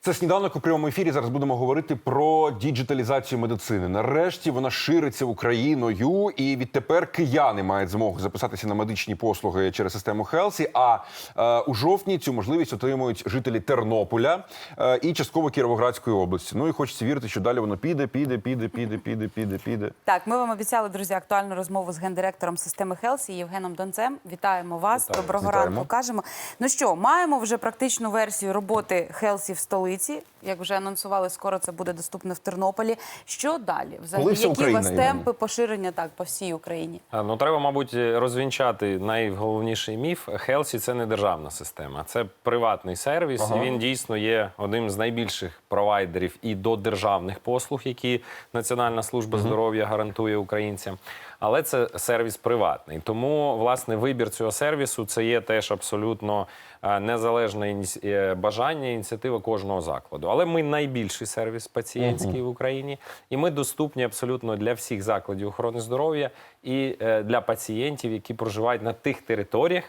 Це сніданок у прямому ефірі. Зараз будемо говорити про діджиталізацію медицини. Нарешті вона шириться Україною, і відтепер кияни мають змогу записатися на медичні послуги через систему Хелсі. А е, у жовтні цю можливість отримують жителі Тернополя е, і частково Кіровоградської області. Ну і хочеться вірити, що далі воно піде, піде, піде, піде, піде, піде, піде. Так, ми вам обіцяли, друзі, актуальну розмову з гендиректором системи Хелсі Євгеном Донцем. Вітаємо вас. Вітаю. Доброго Вітаємо. ранку. Кажемо. Ну що, маємо вже практичну версію роботи Хелсі в столиці столиці як вже анонсували, скоро це буде доступно в Тернополі. Що далі? Взагалі, Коли які у вас темпи поширення так по всій Україні? Ну, треба, мабуть, розвінчати найголовніший міф. Хелсі це не державна система, це приватний сервіс. І він дійсно є одним з найбільших провайдерів і до державних послуг, які Національна служба здоров'я гарантує українцям. Але це сервіс приватний. Тому власне вибір цього сервісу це є теж абсолютно е, незалежне е, бажання, ініціатива кожного закладу. Але ми найбільший сервіс пацієнтський в Україні, і ми доступні абсолютно для всіх закладів охорони здоров'я і е, для пацієнтів, які проживають на тих територіях,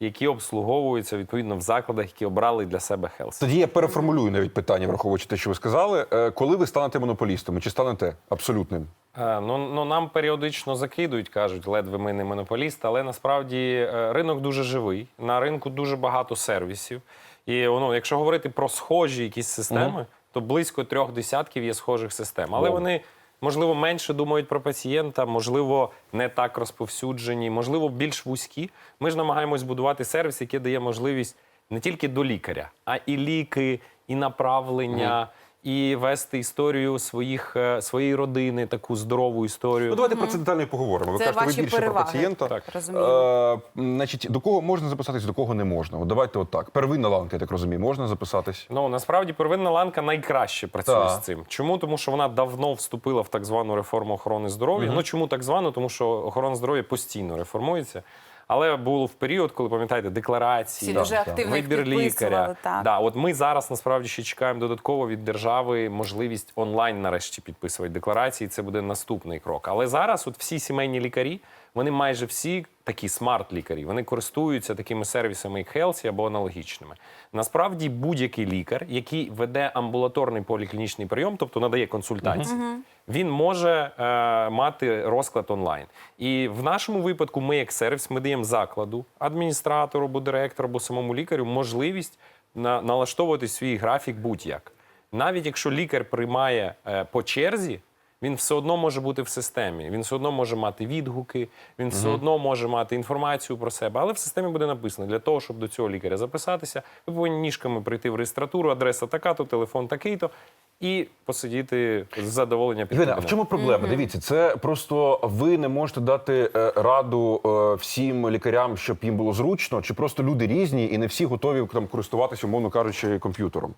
які обслуговуються відповідно в закладах, які обрали для себе Хелс. Тоді я переформулюю навіть питання, враховуючи те, що ви сказали. Е, Коли ви станете монополістами, чи станете абсолютним? Е, Ну, ну нам періодично закидують, кажуть, ледве ми не монополіст, але насправді ринок дуже живий. На ринку дуже багато сервісів. І ну, якщо говорити про схожі якісь системи, то близько трьох десятків є схожих систем. Але Вау. вони. Можливо, менше думають про пацієнта, можливо, не так розповсюджені, можливо, більш вузькі. Ми ж намагаємось будувати сервіс, який дає можливість не тільки до лікаря, а і ліки, і направлення, і вести історію своїх, е, своєї родини, таку здорову історію. Ну, давайте про це детально і поговоримо. Ви Це кажете, ви більше переваги. про пацієнта. Так, розумію. Е, значить, до кого можна записатись, до кого не можна? От давайте отак. Первинна ланка, я так розумію, можна записатись. Ну насправді первинна ланка найкраще працює Так. з цим. Чому? Тому що вона давно вступила в так звану реформу охорони здоров'я. Ну чому так звану? Тому що охорона здоров'я постійно реформується. Але було в період, коли пам'ятаєте, декларації, Всі дуже активно їх вибір лікаря. Так. Да, от ми зараз насправді ще чекаємо додатково від держави можливість онлайн нарешті підписувати декларації. Це буде наступний крок. Але зараз, от всі сімейні лікарі, вони майже всі такі смарт-лікарі. Вони користуються такими сервісами, як Хелсі або аналогічними. Насправді, будь-який лікар, який веде амбулаторний поліклінічний прийом, тобто надає консультації, він може е, мати розклад онлайн. І в нашому випадку ми, як сервіс, ми даємо закладу, адміністратору або директору, або самому лікарю можливість на, налаштовувати свій графік будь-як. Навіть якщо лікар приймає е, по черзі, він все одно може бути в системі. Він все одно може мати відгуки, він все одно може мати інформацію про себе. Але в системі буде написано для того, щоб до цього лікаря записатися, ви повинні ніжками прийти в реєстратуру, адреса така-то, телефон такий-то, і посидіти з задоволення під Євгене, а в чому проблема? Дивіться, це просто ви не можете дати е, раду е, всім лікарям, щоб їм було зручно, чи просто люди різні і не всі готові там користуватися, умовно кажучи, комп'ютером.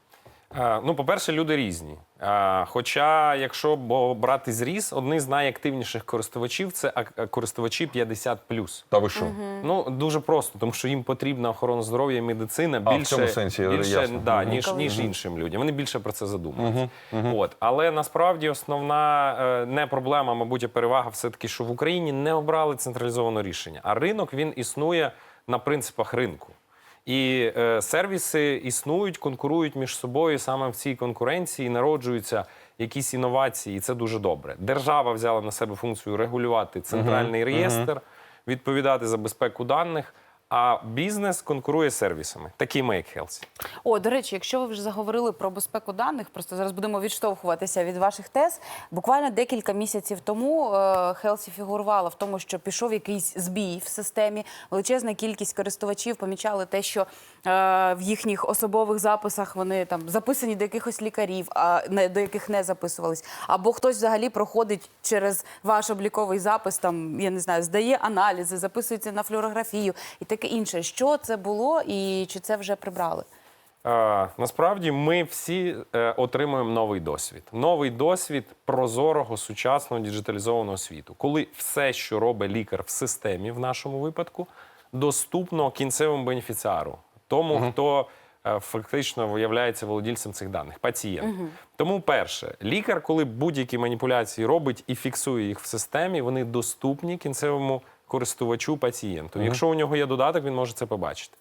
Е, Ну, по-перше, люди різні. Е, Хоча, якщо бо- брати зріз, одні з найактивніших користувачів це користувачі 50+. Та ви що? Ну дуже просто, тому що їм потрібна охорона здоров'я і медицина А, в більше, цьому сенсі, більше ясно. да, ніж, ніж іншим людям. Вони більше про це задумуються. От. Але насправді основна е, не проблема, мабуть, а перевага все-таки, що в Україні не обрали централізоване рішення. А ринок він існує на принципах ринку. І е, сервіси існують, конкурують між собою саме в цій конкуренції, народжуються якісь інновації, і це дуже добре. Держава взяла на себе функцію регулювати центральний реєстр, відповідати за безпеку даних. А бізнес конкурує сервісами, такими як Хелсі. О, до речі, якщо ви вже заговорили про безпеку даних, просто зараз будемо відштовхуватися від ваших тез. Буквально декілька місяців тому Хелсі фігурувала в тому, що пішов якийсь збій в системі. Величезна кількість користувачів помічали те, що е, в їхніх особових записах вони там записані до якихось лікарів, а не до яких не записувались. Або хтось взагалі проходить через ваш обліковий запис, там я не знаю, здає аналізи, записується на флюорографію і таке інше. Що це було, і чи це вже прибрали? Е, насправді ми всі е, отримуємо новий досвід. Новий досвід прозорого, сучасного діджиталізованого світу, коли все, що робить лікар в системі, в нашому випадку, доступно кінцевому бенефіціару, тому, хто е, фактично виявляється володільцем цих даних пацієнт. Тому, перше, лікар, коли будь-які маніпуляції робить і фіксує їх в системі, вони доступні кінцевому користувачу пацієнту. Якщо у нього є додаток, він може це побачити.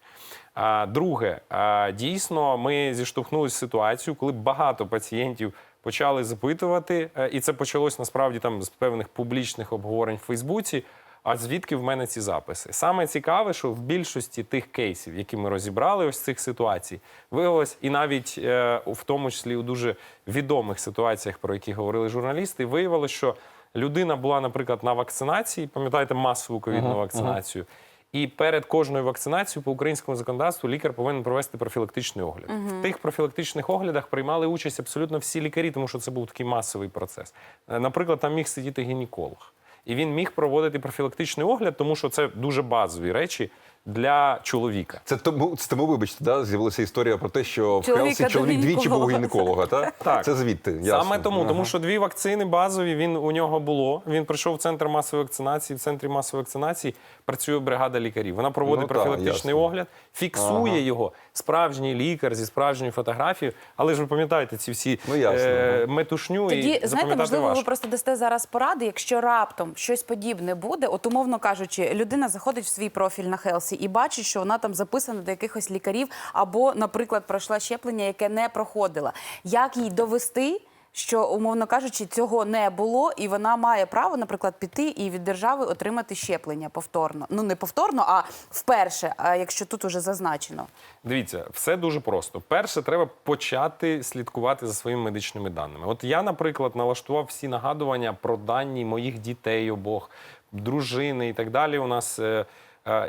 А, друге, а, дійсно, ми зіштовхнулися з ситуацією, коли багато пацієнтів почали запитувати, е, і це почалось насправді там з певних публічних обговорень в Фейсбуці. А звідки в мене ці записи? Саме цікаве, що в більшості тих кейсів, які ми розібрали, ось цих ситуацій, виявилось, і навіть е, в тому числі у дуже відомих ситуаціях, про які говорили журналісти, виявилось, що людина була, наприклад, на вакцинації, пам'ятаєте, масову ковідну вакцинацію. І перед кожною вакцинацією по українському законодавству лікар повинен провести профілактичний огляд. В тих профілактичних оглядах приймали участь абсолютно всі лікарі, тому що це був такий масовий процес. Е, Наприклад, там міг сидіти гінеколог. І він міг проводити профілактичний огляд, тому що це дуже базові речі для чоловіка. Це тому, це тому, вибачте, да, з'явилася історія про те, що в Чоловіка Хелсі до чоловік двічі був у гінеколога. гінеколога, так? Це звідти. Ясно. Саме тому, Ага. тому що дві вакцини базові він у нього було. Він прийшов в центр масової вакцинації. В центрі масової вакцинації працює бригада лікарів. Вона проводить Ну, так, профілактичний ясно. огляд, фіксує його. Справжній лікар зі справжньою фотографією. Але ж ви пам'ятаєте ці всі Ну, ясно, е, ага. метушню Тоді, і знаєте, запам'ятати можливо, важко. ви просто дасте зараз поради, якщо раптом щось подібне буде, от умовно кажучи, людина заходить в свій профіль на Хелсі і бачить, що вона там записана до якихось лікарів, або, наприклад, пройшла щеплення, яке не проходила. Як їй довести? Що, умовно кажучи, цього не було, і вона має право, наприклад, піти і від держави отримати щеплення повторно. Ну не повторно, а вперше, а якщо тут уже зазначено. Дивіться, все дуже просто. Перше, треба почати слідкувати за своїми медичними даними. От я, наприклад, налаштував всі нагадування про дані моїх дітей обох, дружини і так далі. У нас. е,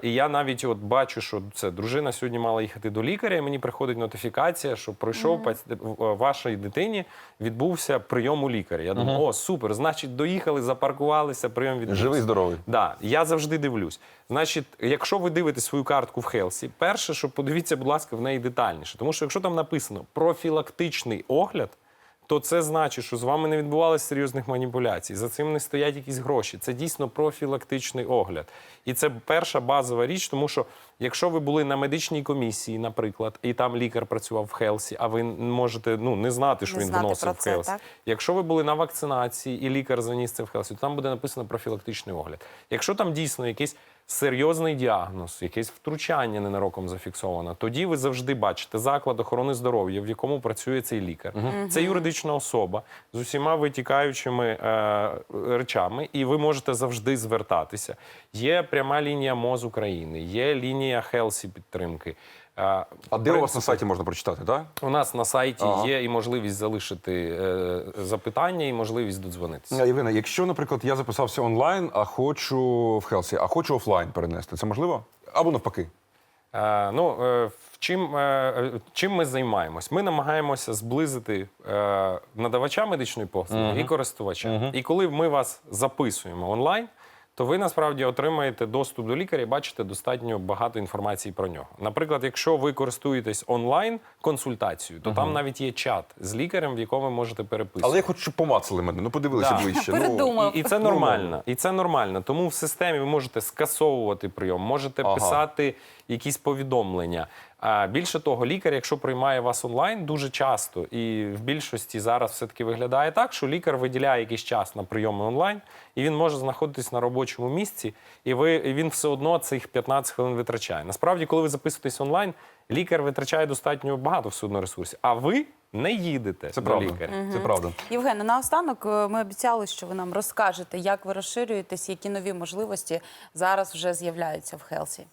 І я навіть от бачу, що це дружина сьогодні мала їхати до лікаря. і Мені приходить нотифікація, що пройшов в- вашій дитині відбувся прийом у лікаря. Я думаю, о, супер, значить, доїхали, запаркувалися, прийом відбувся. Живий, здоровий. Да, я завжди дивлюсь. Значить, якщо ви дивитесь свою картку в Хелсі, перше, що подивіться, будь ласка, в неї детальніше. Тому що якщо там написано профілактичний огляд, то це значить, що з вами не відбувалося серйозних маніпуляцій. За цим не стоять якісь гроші. Це дійсно профілактичний огляд. І це перша базова річ, тому що якщо ви були на медичній комісії, наприклад, і там лікар працював в Хелсі, а ви можете ну не знати, що Не він знати вносив про в це, Хелсі. так? Якщо ви були на вакцинації і лікар заніс це в Хелсі, то там буде написано профілактичний огляд. Якщо там дійсно якийсь серйозний діагноз, якесь втручання ненароком зафіксовано, тоді ви завжди бачите заклад охорони здоров'я, в якому працює цей лікар. Це юридична особа з усіма витікаючими е, речами, і ви можете завжди звертатися. Є пряма лінія МОЗ України, є лінія Хелсі підтримки. Е, А де у вас на сайті можна прочитати, так? у нас на сайті Ага. є і можливість залишити е, запитання, і можливість додзвонитися. Євгена, якщо, наприклад, я записався онлайн, а хочу в Хелсі, а хочу офлайн перенести, це можливо? Або навпаки. Е, ну, е, чим, е, чим ми займаємось? Ми намагаємося зблизити е, надавача медичної послуги і користувача. І коли ми вас записуємо онлайн, то ви насправді отримаєте доступ до лікаря і бачите достатньо багато інформації про нього. Наприклад, якщо ви користуєтесь онлайн консультацією, то там навіть є чат з лікарем, в якому ви можете переписувати. Але я хочу, щоб помацали мене, ну подивилися Да. ближче. Передумав. І, і це нормально. І це нормально. Тому в системі ви можете скасовувати прийом, можете Ага. писати якісь повідомлення. А більше того, лікар, якщо приймає вас онлайн, дуже часто і в більшості зараз все-таки виглядає так, що лікар виділяє якийсь час на прийоми онлайн, і він може знаходитись на робочому місці, і ви і він все одно цих 15 хвилин витрачає. Насправді, коли ви записуєтесь онлайн, лікар витрачає достатньо багато все одно ресурсів, а ви не їдете Це до правда. лікаря. Це правда. Євгена, наостанок е, ми обіцяли, що ви нам розкажете, як ви розширюєтесь, які нові можливості зараз вже з'являються в Хелсі.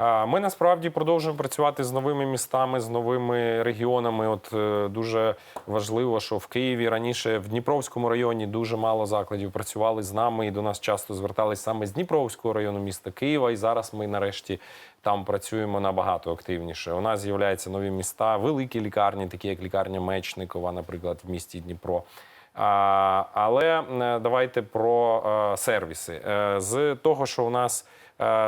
Ми насправді продовжуємо працювати з новими містами, з новими регіонами. От е, дуже важливо, що в Києві раніше в Дніпровському районі дуже мало закладів працювали з нами, і до нас часто звертались саме з Дніпровського району міста Києва. І зараз ми нарешті там працюємо набагато активніше. У нас з'являються нові міста, великі лікарні, такі як лікарня Мечникова, наприклад, в місті Дніпро. Але давайте про е, сервіси. Е, з того, що у нас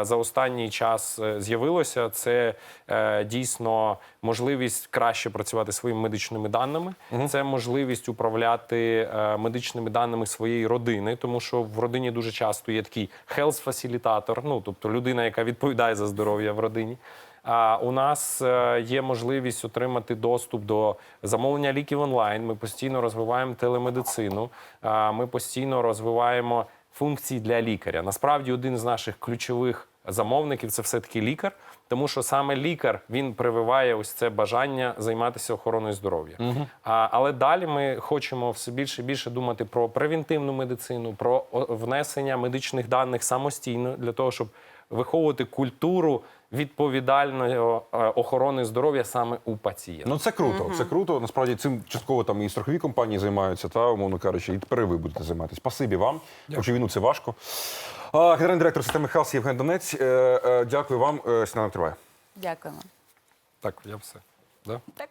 за останній час е, з'явилося, це е, дійсно можливість краще працювати своїми медичними даними. Це можливість управляти е, медичними даними своєї родини, тому що в родині дуже часто є такий health facilitator, ну тобто людина, яка відповідає за здоров'я в родині. А у нас е, є можливість отримати доступ до замовлення ліків онлайн. Ми постійно розвиваємо телемедицину. Ми постійно розвиваємо функції для лікаря. Насправді, один з наших ключових замовників це все-таки лікар, тому що саме лікар він прививає ось це бажання займатися охороною здоров'я. А, але далі ми хочемо все більше і більше думати про превентивну медицину, про внесення медичних даних самостійно для того, щоб виховувати культуру відповідальної е, охорони здоров'я саме у пацієнта. Ну це круто. Це круто. Насправді цим частково там і страхові компанії займаються, та умовно кажучи, і тепер ви будете займатися. Спасибі вам. Хоч і війну це важко. А, генеральний директор системи Health Євген Донець. е, е, Дякую вам. Е, Сніданок триває. Дякуємо. Так, я все. Да? Так.